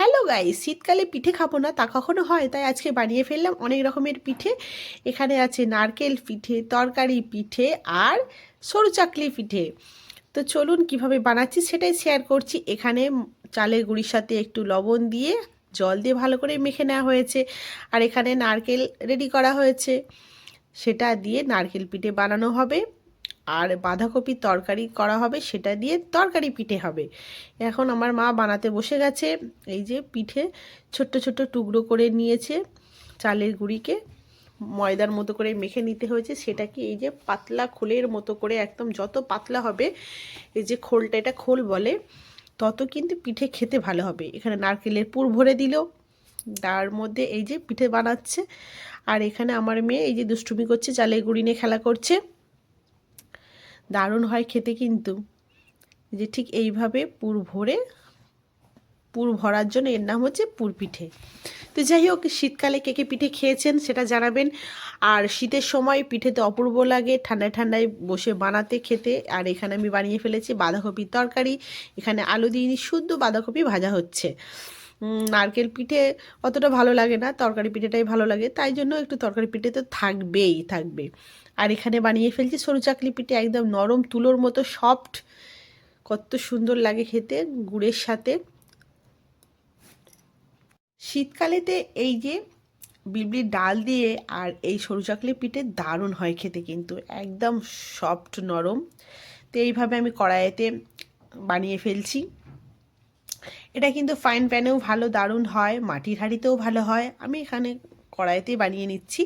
Hello guy শীতকালে পিঠে খাব না, তা কখনো হয়? তাই আজকে বানিয়ে ফেললাম অনেক রকমের পিঠে। এখানে আছে নারকেল পিঠে, তরকারি পিঠে আর সরু চাকলি পিঠে। তো চলুন কীভাবে বানাচ্ছি সেটাই শেয়ার করছি। এখানে চালের গুঁড়ির সাথে একটু লবণ দিয়ে জল দিয়ে ভালো করে মেখে নেওয়া হয়েছে। আর এখানে নারকেল রেডি করা হয়েছে। সেটা দিয়ে নারকেল পিঠে বানানো হবে। আর বাঁধাকপির তরকারি করা হবে, সেটা দিয়ে তরকারি পিঠে হবে। এখন আমার মা বানাতে বসে গেছে, এই যে পিঠে ছোট্ট ছোট্ট টুকরো করে নিয়েছে চালের গুঁড়িকে, ময়দার মতো করে মেখে নিতে হয়েছে সেটা কি এই যে পাতলা খোলের মতো করে একদম যত পাতলা হবে, এই যে খোলটা এটা খোল বলে, তত কিন্তু পিঠে খেতে ভালো হবে। এখানে নারকেলের পুর ভরে দিল, তার মধ্যে এই যে পিঠে বানাচ্ছে, আর এখানে আমার মেয়ে এই যে দুষ্টুমি করছে, চালের গুঁড়ি নিয়ে খেলা করছে। দারুণ হয় খেতে কিন্তু। যে ঠিক এইভাবে পুর ভরে, পুর ভরার জন্য এর নাম হচ্ছে পুর পিঠে। তো যাই হোক, শীতকালে কে কে পিঠে খেয়েছেন সেটা জানাবেন। আর শীতের সময় পিঠেতে অপূর্ব লাগে ঠান্ডায় ঠান্ডায় বসে বানাতে খেতে। আর এখানে আমি বানিয়ে ফেলেছি বাঁধাকপির তরকারি। এখানে আলু দিয়ে শুদ্ধ বাঁধাকপি ভাজা হচ্ছে। নারকেল পিঠে অতটা ভালো লাগে না, তরকারি পিঠেটাই ভালো লাগে, তাই জন্য একটু তরকারি পিঠে তো থাকবেই, থাকবে। আর এখানে বানিয়ে ফেলছি সরু চাকলি পিঠে, একদম নরম তুলোর মতো সফট কত সুন্দর লাগে খেতে, গুড়ের সাথে। শীতকালেতে এই যে বিবলির ডাল দিয়ে আর এই সরু চাকলি পিঠে দারুণ হয় খেতে কিন্তু, একদম সফট নরম। তো এইভাবে আমি কড়াইতে বানিয়ে ফেলছি। এটা কিন্তু ফাইন প্যানেও ভালো, দারুণ হয়, মাটির হাঁড়িতেও ভালো হয়। আমি এখানে কড়াইতেই বানিয়ে নিচ্ছি।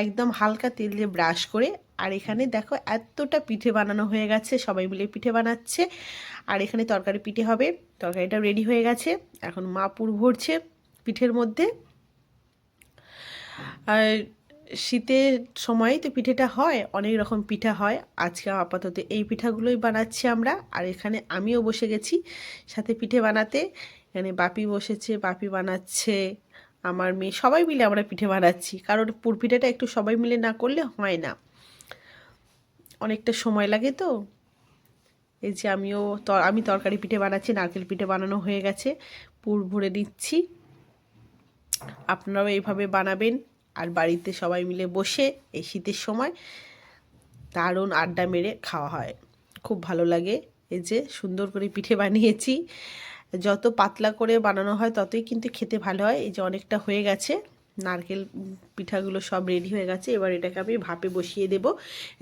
একদম হালকা তেল দিয়ে ব্রাশ করে। আর এখানে দেখো এতটা পিঠে বানানো হয়ে গেছে, সবাই মিলে পিঠে বানাচ্ছে। আর এখানে তরকারি পিঠে হবে। তরকারিটা রেডি হয়ে গেছে। এখন মা পুর ভরছে পিঠের মধ্যে। আর শীতের সময় তো পিঠেটা হয়, অনেক রকম পিঠা হয়। আজকে আপাতত এই পিঠাগুলোই বানাচ্ছি আমরা। আর এখানে আমিও বসে গেছি সাথে পিঠে বানাতে। এখানে বাপি বসেছে, বাপি বানাচ্ছে, আমার মেয়ে, সবাই মিলে আমরা পিঠে বানাচ্ছি। কারণ পুর পিঠাটা একটু সবাই মিলে না করলে হয় না। অনেকটা সময় লাগে তো। এই যে আমিও আমি তরকারি পিঠে বানাচ্ছি, নারকেল পিঠে বানানো হয়ে গেছে। পুর ভরে দিচ্ছি। আপনারাও এইভাবে বানাবেন। আর বাড়িতে সবাই মিলে বসে এই শীতের সময় দারুণ আড্ডা মেরে খাওয়া হয়। খুব ভালো লাগে এই যে সুন্দর করে পিঠে বানিয়েছি। যত পাতলা করে বানানো হয় ততই কিন্তু খেতে ভালো হয়। এই যে অনেকটা হয়ে গেছে, নারকেল পিঠাগুলো সব রেডি হয়ে গেছে। এবার এটাকে আমি ভাপে বসিয়ে দেব।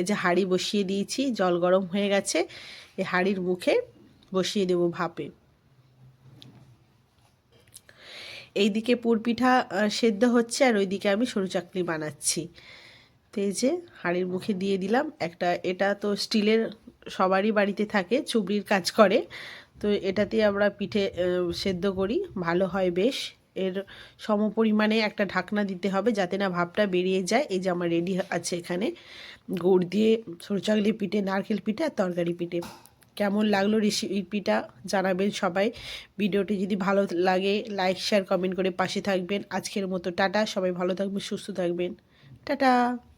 এই যে হাঁড়ি বসিয়ে দিয়েছি, জল গরম হয়ে গেছে। এই হাঁড়ির মুখে বসিয়ে দেব ভাপে। এইদিকে পুরপিঠা সেদ্ধ হচ্ছে আর ওইদিকে আমি সরু চাকলি বানাচ্ছি। তো এই যে হাঁড়ির মুখে দিয়ে দিলাম। একটা, এটা তো স্টিলের সবারই বাড়িতে থাকে, চুবড়ির কাজ করে। তো এটাতে আমরা পিঠে সেদ্ধ করি। ভালো হয় বেশ। এর সম পরিমাণে একটা ঢাকনা দিতে হবে যাতে না ভাবটা বেরিয়ে যায়। এই যে আমার রেডি আছে এখানে। গুড় দিয়ে সরু চাকলি পিঠে, নারকেল পিঠে আর তরকারি পিঠে। কেমন লাগল রেসিপিটা জানাবেন সবাই। ভিডিওটি যদি ভালো লাগে লাইক শেয়ার কমেন্ট করে পাশে থাকবেন। আজকের মতো টাটা, সবাই ভালো থাকবেন, সুস্থ থাকবেন। টাটা!